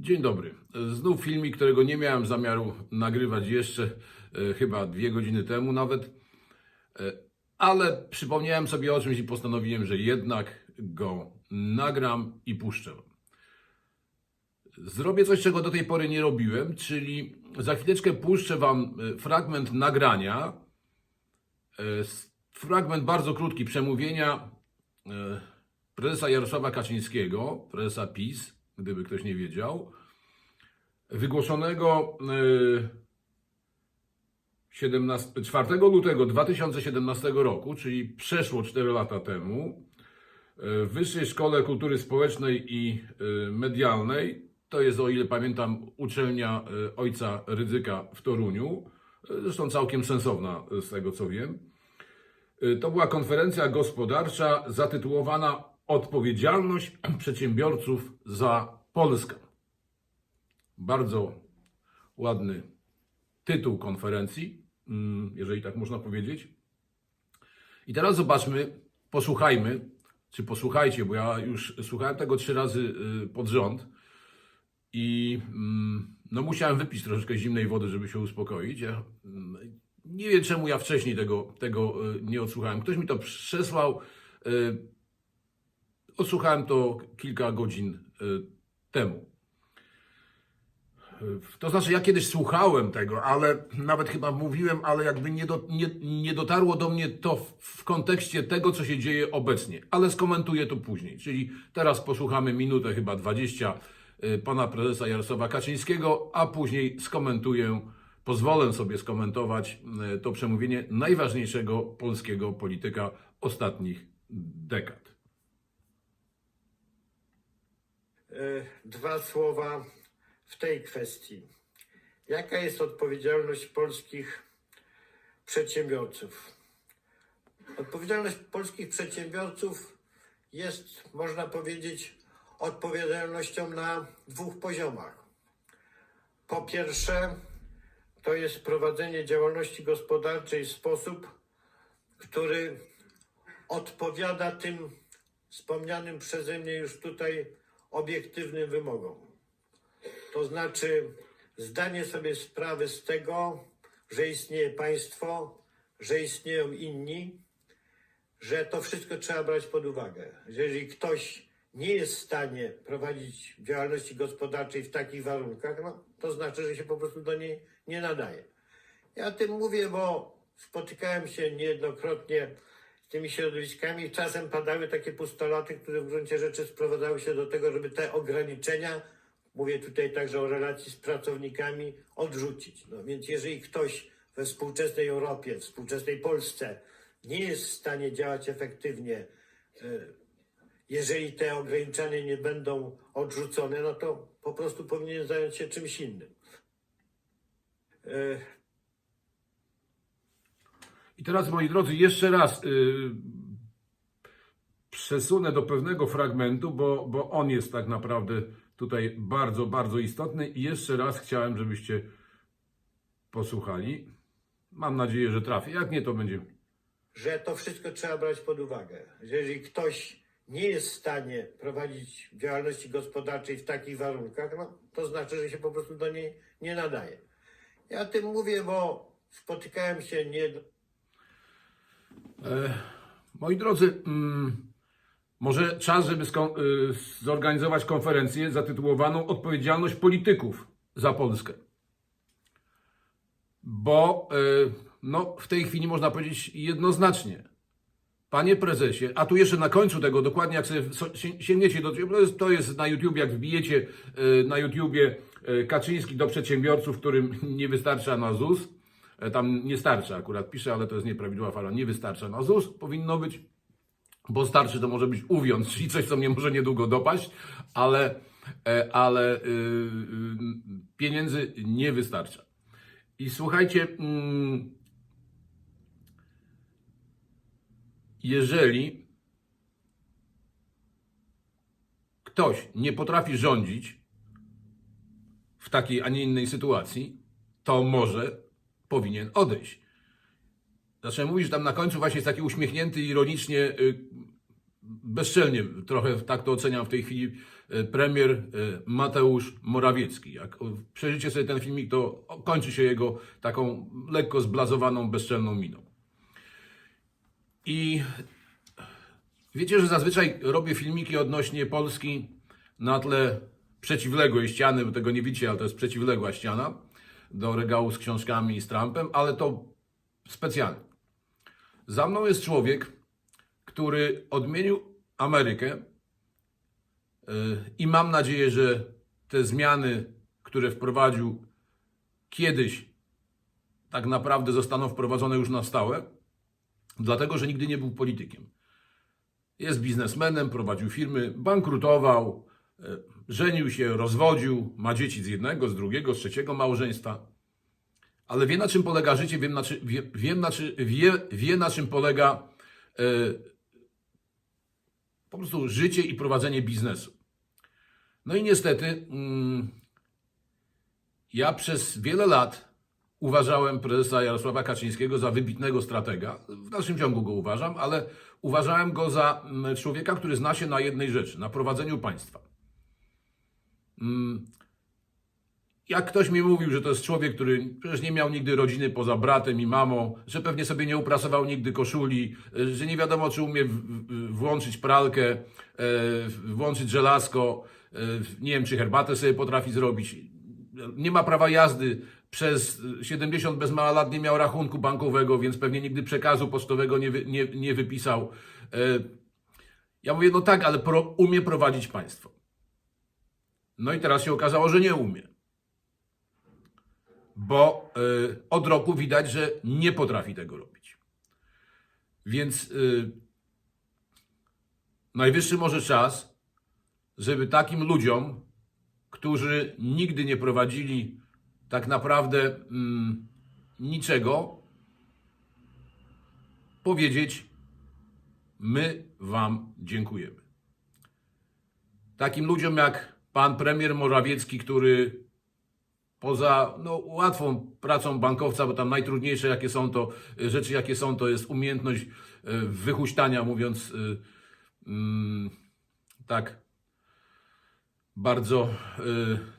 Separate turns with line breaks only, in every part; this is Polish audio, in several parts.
Dzień dobry. Znów filmik, którego nie miałem zamiaru nagrywać jeszcze, e, chyba dwie godziny temu nawet, E, ale przypomniałem sobie o czymś i postanowiłem, że jednak go nagram i puszczę. Zrobię coś, czego do tej pory nie robiłem, czyli za chwileczkę puszczę Wam e, fragment nagrania, fragment bardzo krótki przemówienia prezesa Jarosława Kaczyńskiego, prezesa PiS, gdyby ktoś nie wiedział, wygłoszonego e, 17, 4 lutego 2017 roku, czyli przeszło 4 lata temu, e, w Wyższej Szkole Kultury Społecznej i e, Medialnej, to jest o ile pamiętam uczelnia e, ojca Rydzyka w Toruniu, e, zresztą całkiem sensowna e, z tego co wiem. E, To była konferencja gospodarcza zatytułowana Odpowiedzialność przedsiębiorców za Polskę. Bardzo ładny tytuł konferencji, mm, jeżeli tak można powiedzieć. I teraz zobaczmy, posłuchajmy, czy posłuchajcie, bo ja już słuchałem tego trzy razy y, pod rząd i mm, no musiałem wypić troszeczkę zimnej wody, żeby się uspokoić. Ja, mm, nie wiem, czemu ja wcześniej tego, tego y, nie odsłuchałem. Ktoś mi to przesłał. Odsłuchałem to kilka godzin y, temu. To znaczy, ja kiedyś słuchałem tego, ale nawet chyba mówiłem, ale jakby nie, do, nie, nie dotarło do mnie to w, w kontekście tego, co się dzieje obecnie. Ale skomentuję to później. Czyli teraz posłuchamy minutę, chyba 20 y, pana prezesa Jarosława Kaczyńskiego, a później skomentuję, pozwolę sobie skomentować to przemówienie najważniejszego polskiego polityka ostatnich dekad.
E, dwa słowa w tej kwestii. Jaka jest odpowiedzialność polskich przedsiębiorców? Odpowiedzialność polskich przedsiębiorców jest, można powiedzieć, odpowiedzialnością na dwóch poziomach. Po pierwsze, to jest prowadzenie działalności gospodarczej w sposób, który odpowiada tym wspomnianym przeze mnie już tutaj obiektywnym wymogom. To znaczy zdanie sobie sprawy z tego, że istnieje państwo, że istnieją inni, że to wszystko trzeba brać pod uwagę. Że jeżeli ktoś nie jest w stanie prowadzić działalności gospodarczej w takich warunkach, no, to znaczy, że się po prostu do niej nie nadaje. Ja o tym mówię, bo spotykałem się niejednokrotnie tymi środowiskami czasem padały takie postulaty, które w gruncie rzeczy sprowadzały się do tego, żeby te ograniczenia, mówię tutaj także o relacji z pracownikami, odrzucić. No więc jeżeli ktoś we współczesnej Europie, współczesnej Polsce nie jest w stanie działać efektywnie, e, jeżeli te ograniczenia nie będą odrzucone, no to po prostu powinien zająć się czymś innym.
I teraz, moi drodzy, jeszcze raz yy, przesunę do pewnego fragmentu, bo, bo on jest tak naprawdę tutaj bardzo, bardzo istotny. I jeszcze raz chciałem, żebyście posłuchali. Mam nadzieję, że trafię. Jak nie, to będzie.
że to wszystko trzeba brać pod uwagę. Że jeżeli ktoś nie jest w stanie prowadzić działalności gospodarczej w takich warunkach, no, to znaczy, że się po prostu do niej nie nadaje. Ja o tym mówię, bo spotykałem się nie.
Moi drodzy, mm, może czas, żeby y, zorganizować konferencję zatytułowaną Odpowiedzialność polityków za Polskę. Bo y, no, w tej chwili można powiedzieć jednoznacznie. Panie prezesie, a tu jeszcze na końcu tego, dokładnie jak sobie sięgniecie do to jest, na YouTube, jak wbijecie y, na YouTubie Kaczyński do przedsiębiorców, którym nie wystarcza na ZUS, tam nie starcza akurat pisze, ale to jest nieprawidłowa fala, nie wystarcza na ZUS, powinno być, bo starczy to może być uwiąz, czyli coś, co mnie może niedługo dopaść, ale, e, ale y, y, pieniędzy nie wystarcza. I słuchajcie, mm, jeżeli ktoś nie potrafi rządzić w takiej, a nie innej sytuacji, to może powinien odejść. Mówić, że tam na końcu właśnie jest taki uśmiechnięty, ironicznie y, bezczelnie, trochę tak to oceniam w tej chwili, e, premier e, Mateusz Morawiecki. Jak o, przejrzycie sobie ten filmik, to kończy się jego taką lekko zblazowaną, bezczelną miną. I wiecie, że zazwyczaj robię filmiki odnośnie Polski na tle przeciwległej ściany, bo tego nie widzicie, ale to jest przeciwległa ściana do regału z książkami i z Trumpem, ale to specjalnie. Za mną jest człowiek, który odmienił Amerykę yy, i mam nadzieję, że te zmiany, które wprowadził kiedyś, tak naprawdę zostaną wprowadzone już na stałe, dlatego że nigdy nie był politykiem. Jest biznesmenem, prowadził firmy, bankrutował, e, żenił się, rozwodził, ma dzieci z jednego, z drugiego, z trzeciego małżeństwa. Ale wie na czym polega życie, wiem na czy, wie, wiem na wie, wie na czym polega e, po prostu życie i prowadzenie biznesu. No i niestety mm, ja przez wiele lat uważałem prezesa Jarosława Kaczyńskiego za wybitnego stratega. W dalszym ciągu go uważam, ale uważałem go za mm, człowieka, który zna się na jednej rzeczy, na prowadzeniu państwa. Mm, Jak ktoś mi mówił, że to jest człowiek, który przecież nie miał nigdy rodziny poza bratem i mamą, że pewnie sobie nie uprasował nigdy koszuli, e, że nie wiadomo, czy umie włączyć pralkę, e, włączyć żelazko, e, nie wiem, czy herbatę sobie potrafi zrobić, nie ma prawa jazdy, przez 70 bez mała lat nie miał rachunku bankowego, więc pewnie nigdy przekazu pocztowego nie, nie, nie wypisał. Ja mówię, no tak, ale pro, umie prowadzić państwo. No i teraz się okazało, że nie umie. Bo y, od roku widać, że nie potrafi tego robić. Więc y, najwyższy może czas, żeby takim ludziom, którzy nigdy nie prowadzili tak naprawdę mm, niczego, powiedzieć: My Wam dziękujemy. Takim ludziom jak pan premier Morawiecki, który poza no, łatwą pracą bankowca, bo tam najtrudniejsze jakie są to y, rzeczy, jakie są, to jest umiejętność y, wychuśtania, mówiąc y, mm, tak bardzo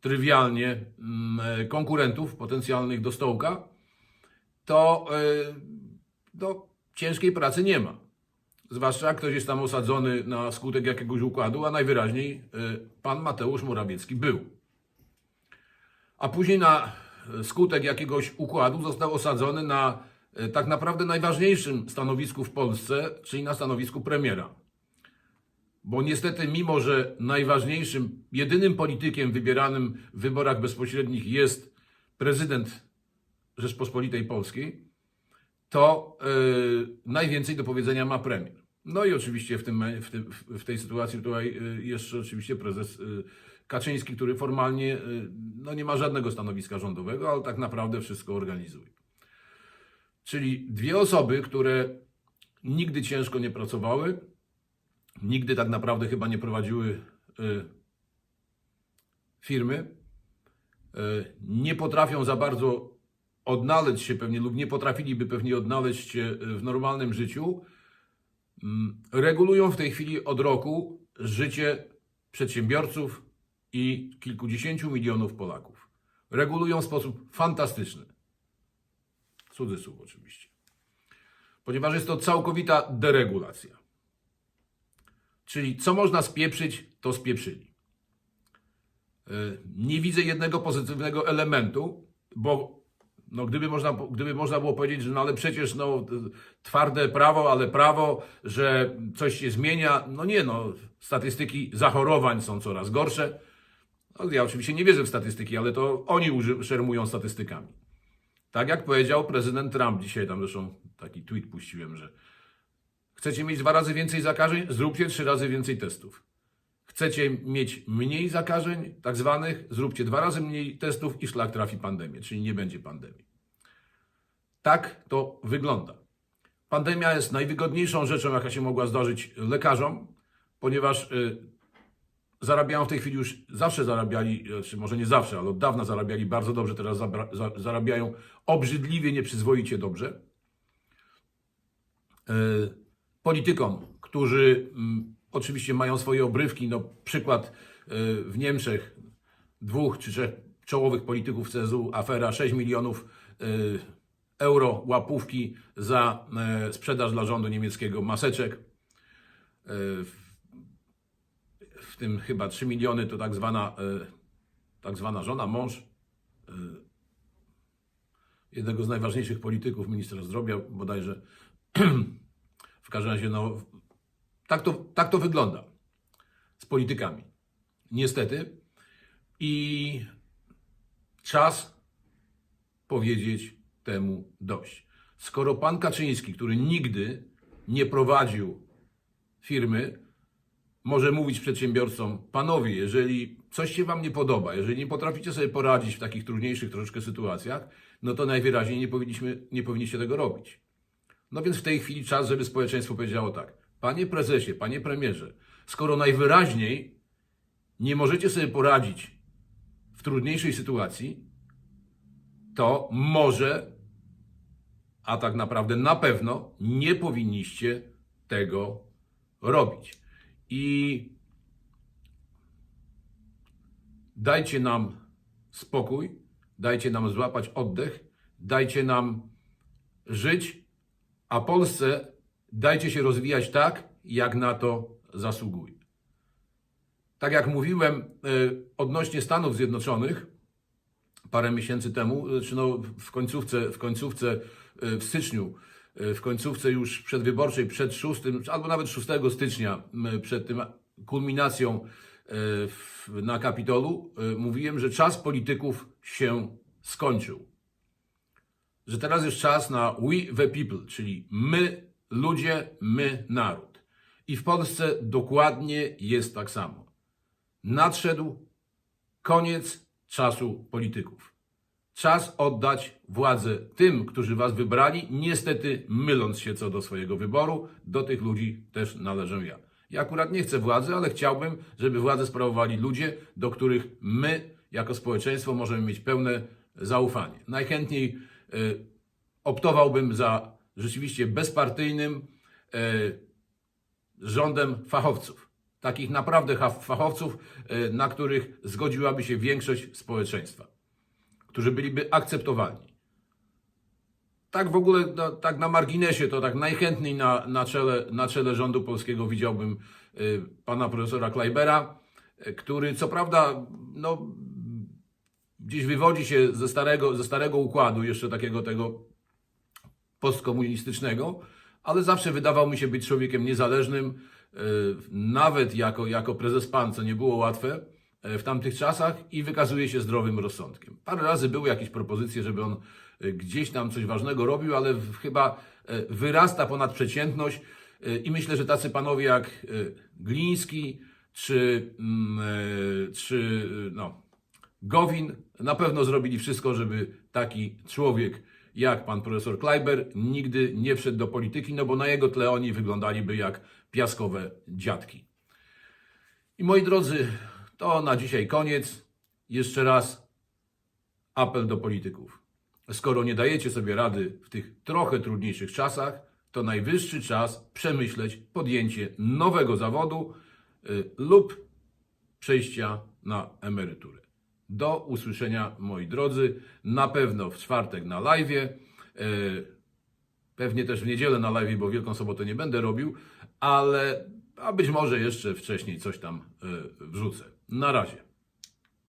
trywialnie y, konkurentów potencjalnych do stołka, to y, no, ciężkiej pracy nie ma. Zwłaszcza ktoś jest tam osadzony na skutek jakiegoś układu, a najwyraźniej y, pan Mateusz Morawiecki był. A później na skutek jakiegoś układu został osadzony na y, tak naprawdę najważniejszym stanowisku w Polsce, czyli na stanowisku premiera. Bo niestety, mimo że najważniejszym, jedynym politykiem wybieranym w wyborach bezpośrednich jest prezydent Rzeczpospolitej Polskiej, to yy, najwięcej do powiedzenia ma premier. No i oczywiście w, tym, w, tym, w tej sytuacji tutaj yy, jeszcze oczywiście prezes yy, Kaczyński, który formalnie yy, no nie ma żadnego stanowiska rządowego, ale tak naprawdę wszystko organizuje. Czyli dwie osoby, które nigdy ciężko nie pracowały, nigdy tak naprawdę chyba nie prowadziły y, firmy, y, nie potrafią za bardzo odnaleźć się pewnie lub nie potrafiliby pewnie odnaleźć się y, w normalnym życiu, regulują w tej chwili od roku życie przedsiębiorców i kilkudziesięciu milionów Polaków. Regulują w sposób fantastyczny. Cudzysłów oczywiście. Ponieważ jest to całkowita deregulacja. Czyli co można spieprzyć, to spieprzyli. Yy, Nie widzę jednego pozytywnego elementu, bo no, gdyby, można, gdyby można było powiedzieć, że no ale przecież no, twarde prawo, ale prawo, że coś się zmienia. No nie, no, statystyki zachorowań są coraz gorsze. No, ja oczywiście nie wierzę w statystyki, ale to oni szermują statystykami. Tak jak powiedział prezydent Trump dzisiaj, tam zresztą taki tweet puściłem, że Chcecie mieć dwa razy więcej zakażeń? Zróbcie trzy razy więcej testów. Chcecie mieć mniej zakażeń, tak zwanych? Zróbcie dwa razy mniej testów i szlak trafi pandemię, czyli nie będzie pandemii. Tak to wygląda. Pandemia jest najwygodniejszą rzeczą, jaka się mogła zdarzyć lekarzom, ponieważ y, zarabiają w tej chwili już, zawsze zarabiali, czy może nie zawsze, ale od dawna zarabiali bardzo dobrze, teraz zabra, za, zarabiają obrzydliwie, nieprzyzwoicie dobrze. Y, politykom, którzy mm, oczywiście mają swoje obrywki. No, przykład y, w Niemczech dwóch czy trzech czołowych polityków CSU, afera 6 milionów y, euro łapówki za y, sprzedaż dla rządu niemieckiego maseczek. Y, w- tym chyba 3 miliony to tak zwana, y, tak zwana żona, mąż y, jednego z najważniejszych polityków, ministra zdrowia bodajże. w każdym razie, no, tak to, tak to wygląda z politykami. Niestety. I czas powiedzieć temu dość. Skoro pan Kaczyński, który nigdy nie prowadził firmy, może mówić przedsiębiorcom, panowie, jeżeli coś się wam nie podoba, jeżeli nie potraficie sobie poradzić w takich trudniejszych troszeczkę sytuacjach, no to najwyraźniej nie, powinniśmy, nie powinniście tego robić. No więc w tej chwili czas, żeby społeczeństwo powiedziało tak. Panie prezesie, panie premierze, skoro najwyraźniej nie możecie sobie poradzić w trudniejszej sytuacji, to może, a tak naprawdę na pewno nie powinniście tego robić. I dajcie nam spokój, dajcie nam złapać oddech, dajcie nam żyć, a Polsce dajcie się rozwijać tak, jak na to zasługuje. Tak jak mówiłem y, odnośnie Stanów Zjednoczonych parę miesięcy temu, czy no w końcówce, w końcówce y, w styczniu, y, w końcówce już przedwyborczej, przed 6, albo nawet 6 stycznia, przed tym kulminacją na Kapitolu, mówiłem, że czas polityków się skończył. Że teraz jest czas na we the people, czyli my, ludzie, my, naród. I w Polsce dokładnie jest tak samo. Nadszedł koniec czasu polityków. Czas oddać władzę tym, którzy was wybrali, niestety myląc się co do swojego wyboru, do tych ludzi też należę ja. Ja akurat nie chcę władzy, ale chciałbym, żeby władzę sprawowali ludzie, do których my, jako społeczeństwo, możemy mieć pełne zaufanie. Najchętniej y, optowałbym za rzeczywiście bezpartyjnym y, rządem fachowców. Takich naprawdę fachowców, y, na których zgodziłaby się większość społeczeństwa, którzy byliby akceptowalni. Tak w ogóle, no, tak na marginesie, to tak najchętniej na, na, czele, na czele rządu polskiego widziałbym y, pana profesora Kleibera, który co prawda, no, gdzieś wywodzi się ze starego, ze starego układu, jeszcze takiego tego postkomunistycznego, ale zawsze wydawał mi się być człowiekiem niezależnym, e, nawet jako, jako prezes PAN, co nie było łatwe e, w tamtych czasach i wykazuje się zdrowym rozsądkiem. Parę razy były jakieś propozycje, żeby on e, gdzieś tam coś ważnego robił, ale chyba wyrasta ponad przeciętność i myślę, że tacy panowie jak Gliński czy, mm, czy no, Gowin na pewno zrobili wszystko, żeby taki człowiek jak pan profesor Kleiber nigdy nie wszedł do polityki, no bo na jego tle oni wyglądaliby jak piaskowe dziadki. I moi drodzy, to na dzisiaj koniec. Jeszcze raz apel do polityków. Skoro nie dajecie sobie rady w tych trochę trudniejszych czasach, to najwyższy czas przemyśleć podjęcie nowego zawodu y, lub przejścia na emeryturę. Do usłyszenia, moi drodzy, na pewno w czwartek na live, pewnie też w niedzielę na live, bo Wielką Sobotę nie będę robił, ale a być może jeszcze wcześniej coś tam e, wrzucę. Na razie.